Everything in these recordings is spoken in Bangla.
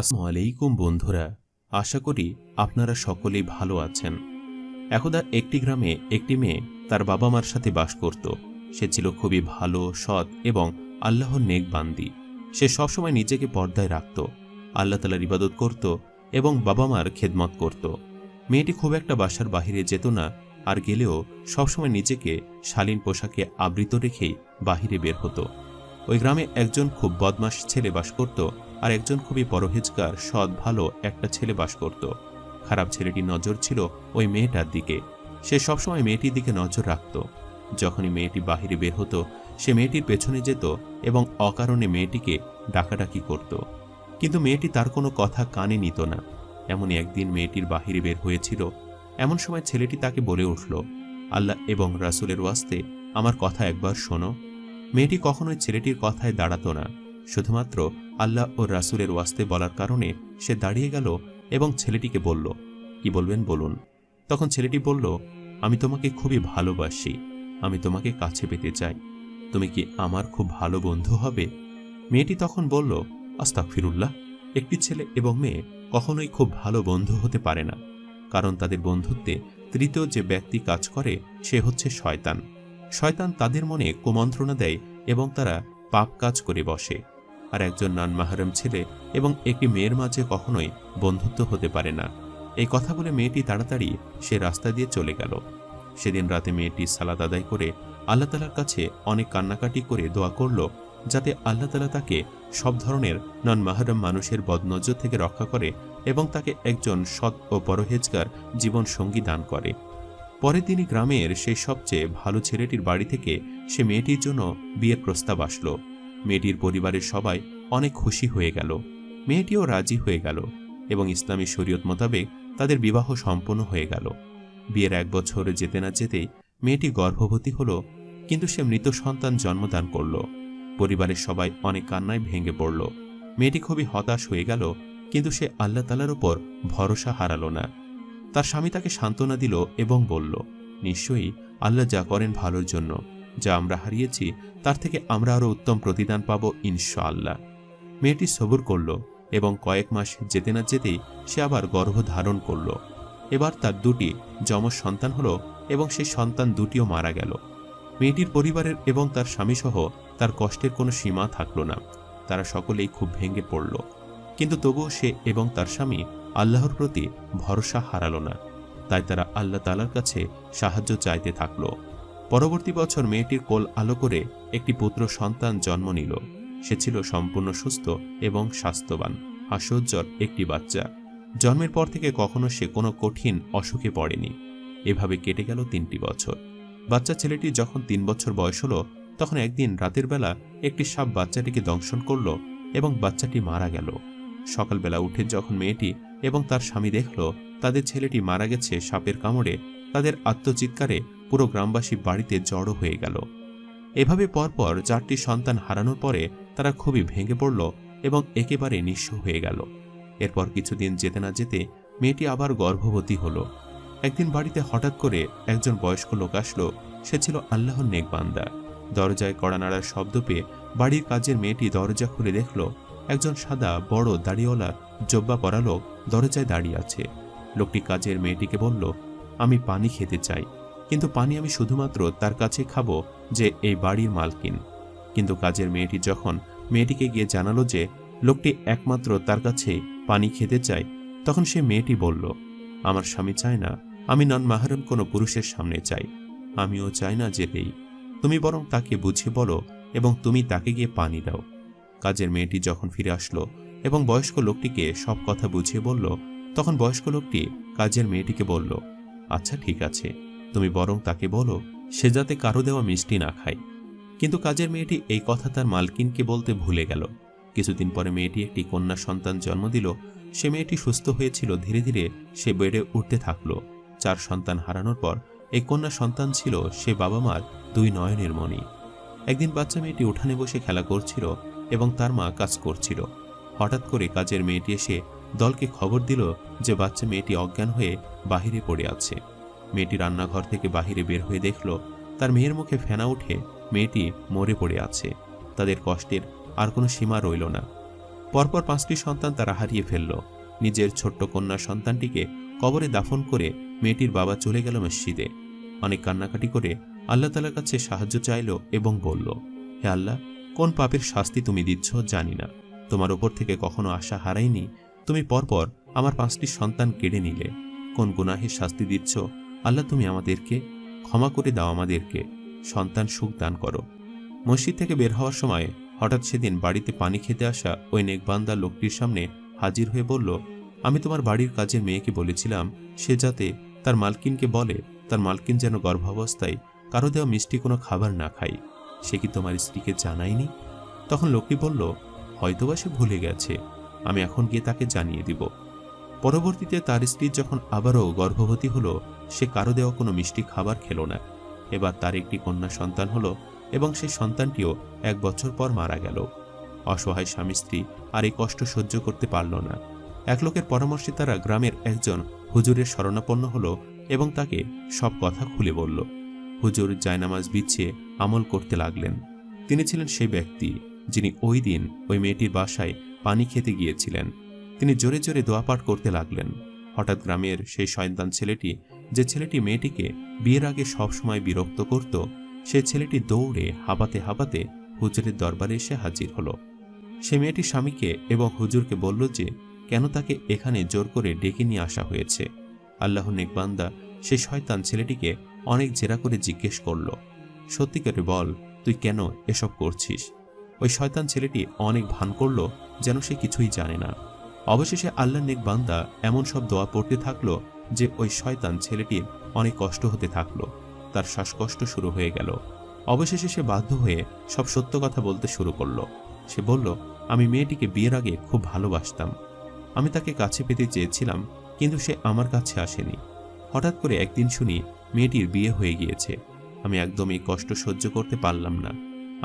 আসসালামু আলাইকুম বন্ধুরা, আশা করি আপনারা সকলেই ভালো আছেন। একদা একটি গ্রামে একটি মেয়ে তার বাবা মার সাথে বাস করত। সে ছিল খুবই ভালো, সৎ এবং আল্লাহর নেক বান্দি সে সবসময় নিজেকে পর্দায় রাখত, আল্লাহ তালার ইবাদত করত এবং বাবা মার খেদমত করত। মেয়েটি খুব একটা বাসার বাহিরে যেত না আর গেলেও সবসময় নিজেকে শালীন পোশাকে আবৃত রেখেই বাহিরে বের হতো। ওই গ্রামে একজন খুব বদমাস ছেলে বাস করত আর একজন খুবই পরহেজগার, সৎ, ভালো একটা ছেলে বাস করত। খারাপ ছেলেটির নজর ছিল ওই মেয়েটার দিকে। সে সবসময় মেয়েটির দিকে নজর রাখত। যখনই মেয়েটি বাহিরে বের হতো, সে মেয়েটির পেছনে যেত এবং অকারণে মেয়েটিকে ডাকাডাকি করত। কিন্তু মেয়েটি তার কোনো কথা কানে নিত না। এমনই একদিন মেয়েটির বাহিরে বের হয়েছিল। এমন সময় ছেলেটি তাকে বলে উঠল, আল্লাহ এবং রাসুলের ওয়াস্তে, আমার কথা একবার শোনো। মেয়েটি কখনোই ছেলেটির কথায় দাঁড়াতো না। শুধুমাত্র আল্লাহ ও রাসুলের ওয়াস্তে বলার কারণে সে দাঁড়িয়ে গেল এবং ছেলেটিকে বলল, কি বলবেন বলুন? তখন ছেলেটি বলল, আমি তোমাকে খুবই ভালোবাসি। আমি তোমাকে কাছে পেতে চাই। তুমি কি আমার খুব ভালো বন্ধু হবে? মেয়েটি তখন বলল আস্তাক ফিরুল্লাহ একটি ছেলে এবং মেয়ে কখনোই খুব ভালো বন্ধু হতে পারে না। কারণ তাদের বন্ধুত্বে তৃতীয় যে ব্যক্তি কাজ করে, সে হচ্ছে শয়তান। শয়তান তাদের মনে কুমন্ত্রণা দেয় এবং তারা পাপ কাজ করে বসে। আর একজন নান মাহারম ছেলে এবং একটি মেয়ের মাঝে কখনোই বন্ধুত্ব হতে পারে না। এই কথা বলে মেয়েটি তাড়াতাড়ি সে রাস্তা দিয়ে চলে গেল। সেদিন রাতে মেয়েটি সালাদ আদায় করে আল্লাহ তালার কাছে অনেক কান্নাকাটি করে দোয়া করল, যাতে আল্লাহ তালা তাকে সব ধরনের নন মাহারম মানুষের বদনজর থেকে রক্ষা করে এবং তাকে একজন সৎ ও পরহেজগার জীবন সঙ্গী দান করে। পরের দিনই গ্রামের সেই সবচেয়ে ভালো ছেলেটির বাড়ি থেকে সে মেয়েটির জন্য বিয়ের প্রস্তাব আসলো। মেয়েটির পরিবারের সবাই অনেক খুশি হয়ে গেল। মেয়েটিও রাজি হয়ে গেল এবং ইসলামী শরীয়ত মোতাবেক তাদের বিবাহ সম্পন্ন হয়ে গেল। বিয়ের এক বছরে যেতে না যেতেই মেয়েটি গর্ভবতী হল, কিন্তু সে মৃত সন্তান জন্মদান করল। পরিবারের সবাই অনেক কান্নায় ভেঙে পড়ল। মেয়েটি খুবই হতাশ হয়ে গেল, কিন্তু সে আল্লাহ তালার উপর ভরসা হারালো না। তার স্বামী তাকে সান্ত্বনা দিল এবং বলল, নিশ্চয়ই আল্লাহ যা করেন ভালোর জন্য। যা আমরা হারিয়েছি, তার থেকে আমরা আরও উত্তম প্রতিদান পাব, ইনশাআল্লাহ। মেয়েটি সবুর করল এবং কয়েক মাস যেতে না যেতেই সে আবার গর্ভ ধারণ করল। এবার তার দুটি যমজ সন্তান হলো এবং সেই সন্তান দুটিও মারা গেল। মেয়েটির পরিবারের এবং তার স্বামীসহ তার কষ্টের কোনো সীমা থাকল না। তারা সকলেই খুব ভেঙে পড়ল। কিন্তু তবুও সে এবং তার স্বামী আল্লাহর প্রতি ভরসা হারালো না। তাই তারা আল্লাহ তালার কাছে সাহায্য চাইতে থাকল। পরবর্তী বছর মেয়েটির কোল আলো করে একটি পুত্র সন্তান জন্ম নিল। সে ছিল সম্পূর্ণ সুস্থ এবং স্বাস্থ্যবান হাস্যোজ্জ্বর একটি বাচ্চা। জন্মের পর থেকে কখনো সে কোনো কঠিন অসুখে পড়েনি। এভাবে কেটে গেল তিনটি বছর। বাচ্চা ছেলেটি যখন তিন বছর বয়স হলো, তখন একদিন রাতের বেলা একটি সাপ বাচ্চাটিকে দংশন করল এবং বাচ্চাটি মারা গেল। সকালবেলা উঠে যখন মেয়েটি এবং তার স্বামী দেখল, তাদের ছেলেটি মারা গেছে সাপের কামড়ে, তাদের আত্মচিৎকারে পুরো গ্রামবাসী বাড়িতে জড়ো হয়ে গেল। এভাবে পরপর চারটি সন্তান হারানোর পরে তারা খুবই ভেঙে পড়ল এবং একেবারে নিঃস্ব হয়ে গেল। এরপর কিছুদিন যেতে না যেতে মেয়েটি আবার গর্ভবতী হলো। একদিন বাড়িতে হঠাৎ করে একজন বয়স্ক লোক আসলো, সে ছিল আল্লাহর নেকবান্দা। দরজায় কড়া নাড়ার শব্দ পেয়ে বাড়ির কাজের মেয়েটি দরজা খুলে দেখল, একজন সাদা, বড় দাড়িওয়ালা, জব্বা পরা লোক দরজায় দাঁড়িয়ে আছে। লোকটি কাজের মেয়েটিকে বলল, আমি পানি খেতে চাই। কিন্তু পানি আমি শুধুমাত্র তার কাছে খাব যে এই বাড়ির মালকিন। কিন্তু কাজের মেয়েটি যখন মেয়েটিকে গিয়ে জানালো যে লোকটি একমাত্র তার কাছে পানি খেতে চায়, তখন সে মেয়েটি বলল, আমার স্বামী চায় না, আমি নন মাহারম কোনো পুরুষের সামনে চাই। আমিও চাই না যে যেতেই তুমি বরং তাকে বুঝিয়ে বলো এবং তুমি তাকে গিয়ে পানি দাও। কাজের মেয়েটি যখন ফিরে আসলো এবং বয়স্ক লোকটিকে সব কথা বুঝিয়ে বলল, তখন বয়স্ক লোকটি কাজের মেয়েটিকে বলল আচ্ছা ঠিক আছে। তুমি বরং তাকে বলো, সে যাতে কারও দেওয়া মিষ্টি না খায়। কিন্তু কাজের মেয়েটি এই কথা তার মালকিনকে বলতে ভুলে গেল। কিছুদিন পরে মেয়েটি একটি কন্যা সন্তান জন্ম দিল। সে মেয়েটি সুস্থ হয়েছিল, ধীরে ধীরে সে বেড়ে উঠতে থাকল। চার সন্তান হারানোর পর এই কন্যা সন্তান ছিল সে বাবা মার দুই নয়নের মণি। একদিন বাচ্চা মেয়েটি উঠানে বসে খেলা করছিল এবং তার মা কাজ করছিল। হঠাৎ করে কাজের মেয়েটি এসে দলকে খবর দিল যে বাচ্চা মেয়েটি অজ্ঞান হয়ে বাহিরে পড়ে আছে। মেয়েটি রান্নাঘর থেকে বাহিরে বের হয়ে দেখল, তার মেয়ের মুখে ফেনা উঠে মেয়েটি মরে পড়ে আছে। তাদের কষ্টের আর কোনো সীমা রইল না। পরপর পাঁচটি সন্তান তারা হারিয়ে ফেলল। নিজের ছোট্ট কন্যা সন্তানটিকে কবরে দাফন করে মেয়েটির বাবা চলে গেল মসজিদে। অনেক কান্নাকাটি করে আল্লাহ তালার কাছে সাহায্য চাইল এবং বলল, হে আল্লাহ, কোন পাপের শাস্তি তুমি দিচ্ছ জানি না। তোমার ওপর থেকে কখনো আশা হারাইনি তুমি পরপর আমার পাঁচটি সন্তান কেড়ে নিলে। কোন গুনাহের শাস্তি দিচ্ছ আল্লাহ তুমি আমাদেরকে, ক্ষমা করে দাও আমাদেরকে, সন্তান সুখ দান করো। মসজিদ থেকে বের হওয়ার সময় হঠাৎ সেদিন বাড়িতে পানি খেতে আসা ওই নেকবান্দা লোকটির সামনে হাজির হয়ে বলল, আমি তোমার বাড়ির কাজের মেয়েকে বলেছিলাম, সে যাতে তার মালকিনকে বলে, তার মালকিন যেন গর্ভাবস্থায় কারও দেওয়া মিষ্টি কোনো খাবার না খায়। সে কি তোমার স্ত্রীকে জানায়নি? তখন লোকটি বলল, হয়তোবা সে ভুলে গেছে। আমি এখন গিয়ে তাকে জানিয়ে দিব। পরবর্তীতে তার স্ত্রী যখন আবারও গর্ভবতী হলো, সে কারও দেওয়া কোনো মিষ্টি খাবার খেলো না। এবার তার একটি কন্যা সন্তান হলো এবং সেই সন্তানটিও এক বছর পর মারা গেল। অসহায় স্বামী স্ত্রী আর এই কষ্ট সহ্য করতে পারল না। এক লোকের পরামর্শে তারা গ্রামের একজন হুজুরের শরণাপন্ন হলো এবং তাকে সব কথা খুলে বলল। হুজুর জায়নামাজ বিছিয়ে আমল করতে লাগলেন। তিনি ছিলেন সেই ব্যক্তি যিনি ওই দিন ওই মেয়েটির বাসায় পানি খেতে গিয়েছিলেন। তিনি জোরে জোরে দোয়াপাঠ করতে লাগলেন। হঠাৎ গ্রামের সেই শয়তান ছেলেটি, যে ছেলেটি মেয়েটিকে বিয়ের আগে সবসময় বিরক্ত করত, সে ছেলেটি দৌড়ে হাবাতে হাবাতে হুজুরের দরবারে এসে হাজির হলো। সে মেয়েটি স্বামীকে এবং হুজুরকে বলল যে, কেন তাকে এখানে জোর করে ডেকে নিয়ে আসা হয়েছে? আল্লাহ নেকবান্দা সেই শয়তান ছেলেটিকে অনেক জেরা করে জিজ্ঞেস করল, সত্যিকারে বল, তুই কেন এসব করছিস? ওই শয়তান ছেলেটি অনেক ভান করল, যেন সে কিছুই জানে না। অবশেষে আল্লাহ নেক বান্দা এমন সব দোয়া পড়তে থাকল যে ওই শয়তান ছেলেটির অনেক কষ্ট হতে থাকল। তার শ্বাসকষ্ট শুরু হয়ে গেল। অবশেষে সে বাধ্য হয়ে সব সত্য কথা বলতে শুরু করল। সে বলল, আমি মেয়েটিকে বিয়ের আগে খুব ভালোবাসতাম। আমি তাকে কাছে পেতে চেয়েছিলাম, কিন্তু সে আমার কাছে আসেনি। হঠাৎ করে একদিন শুনি মেয়েটির বিয়ে হয়ে গিয়েছে। আমি একদমই কষ্ট সহ্য করতে পারলাম না।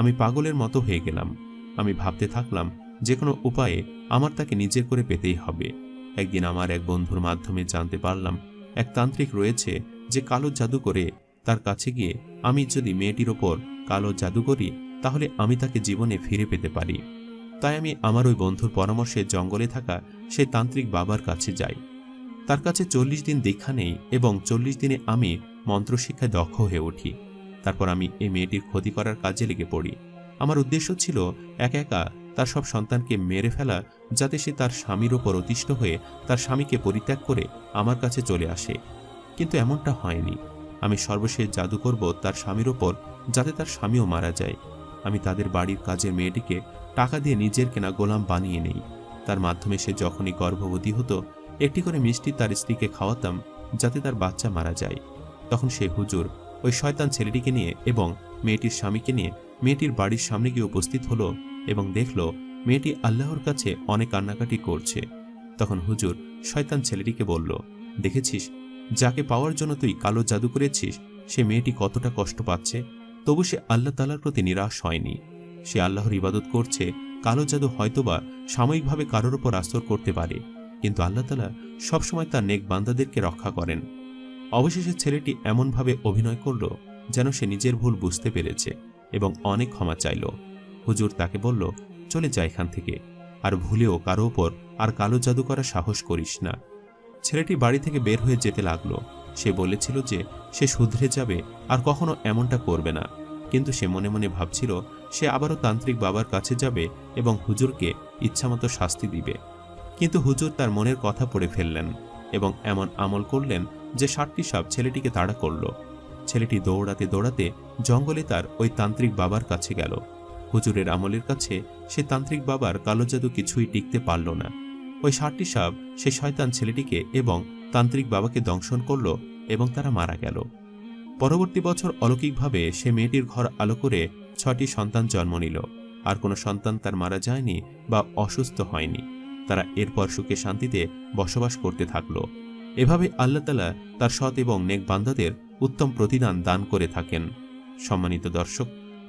আমি পাগলের মতো হয়ে গেলাম। আমি ভাবতে থাকলাম যে কোনো উপায়ে আমার তাকে নিজের করে পেতেই হবে। একদিন আমার এক বন্ধুর মাধ্যমে জানতে পারলাম, এক তান্ত্রিক রয়েছে যে কালো জাদু করে তার কাছে গিয়ে আমি যদি মেয়েটির ওপর কালো জাদু করি, তাহলে আমি তাকে জীবনে ফিরে পেতে পারি। তাই আমি আমার ওই বন্ধুর পরামর্শে জঙ্গলে থাকা সেই তান্ত্রিক বাবার কাছে যাই। তার কাছে চল্লিশ দিন দীক্ষা নেই এবং চল্লিশ দিনে আমি মন্ত্রশিক্ষায় দক্ষ হয়ে উঠি। তারপর আমি এই মেয়েটির ক্ষতি করার কাজে লেগে পড়ি। আমার উদ্দেশ্য ছিল একা একা তার সব সন্তানকে মেরে ফেলা যাতে সে তার স্বামীর ওপর অতিষ্ঠ হয়ে তার স্বামীকে পরিত্যাগ করে আমার কাছে চলে আসে। কিন্তু এমনটা হয়নি। আমি সর্বশেষ জাদু করব তার স্বামীর ওপর যাতে তার স্বামীও মারা যায়। আমি তাদের বাড়ির কাজের মেয়েটিকে টাকা দিয়ে নিজের কেনা গোলাম বানিয়ে নেই। তার মাধ্যমে সে যখনই গর্ভবতী হতো, একটি করে মিষ্টি তার স্ত্রীকে খাওয়াতাম যাতে তার বাচ্চা মারা যায়। তখন সে হুজুর, ওই শয়তান ছেলেটিকে নিয়ে এবং মেয়েটির স্বামীকে নিয়ে মেয়েটির বাড়ির সামনে গিয়ে উপস্থিত হলো এবং দেখল মেয়েটি আল্লাহর কাছে অনেক কান্নাকাটি করছে। তখন হুজুর শয়তান ছেলেটিকে বলল, দেখেছিস? যাকে পাওয়ার জন্য তুই কালো জাদু করেছিস, সে মেয়েটি কতটা কষ্ট পাচ্ছে? তবু সে আল্লাহ তালার প্রতি নিরাশ হয়নি। সে আল্লাহর ইবাদত করছে, কালো জাদু হয়তোবা সাময়িকভাবে কারোর ওপর আস্তর করতে পারে, কিন্তু আল্লাহ তালা সবসময় তার নেক বান্দাদেরকে রক্ষা করেন। অবশেষে ছেলেটি এমনভাবে অভিনয় করল, যেন সে নিজের ভুল বুঝতে পেরেছে এবং অনেক ক্ষমা চাইল। হুজুর তাকে বলল, চলে যা এখান থেকে, আর ভুলেও কারও ওপর আর কালো জাদু করার সাহস করিস না। ছেলেটি বাড়ি থেকে বের হয়ে যেতে লাগল। সে বলেছিল যে সে শুধরে যাবে আর কখনো এমনটা করবে না। কিন্তু সে মনে মনে ভাবছিল, সে আবারও তান্ত্রিক বাবার কাছে যাবে এবং হুজুরকে ইচ্ছামতো শাস্তি দিবে। কিন্তু হুজুর তার মনের কথা পড়ে ফেললেন এবং এমন আমল করলেন যে ষাটটি সাপ ছেলেটিকে তাড়া করল। ছেলেটি দৌড়াতে দৌড়াতে জঙ্গলে তার ওই তান্ত্রিক বাবার কাছে গেল। হুজুরের আমলের কাছে সে তান্ত্রিক বাবার কালো জাদু কিছুই টিকতে পারল না। ওই ষাটটি সাপ সে শয়তান ছেলেটিকে এবং তান্ত্রিক বাবাকে দংশন করল এবং তারা মারা গেল। পরবর্তী বছর অলৌকিকভাবে সে মেয়েটির ঘর আলো করে ছটি সন্তান জন্ম নিল। আর কোনো সন্তান তার মারা যায়নি বা অসুস্থ হয়নি। তারা এরপর সুখে শান্তিতে বসবাস করতে থাকল। এভাবে আল্লাহ তালা তার সৎ এবং নেক বান্দাদের উত্তম প্রতিদান দান করে থাকেন। সম্মানিত দর্শক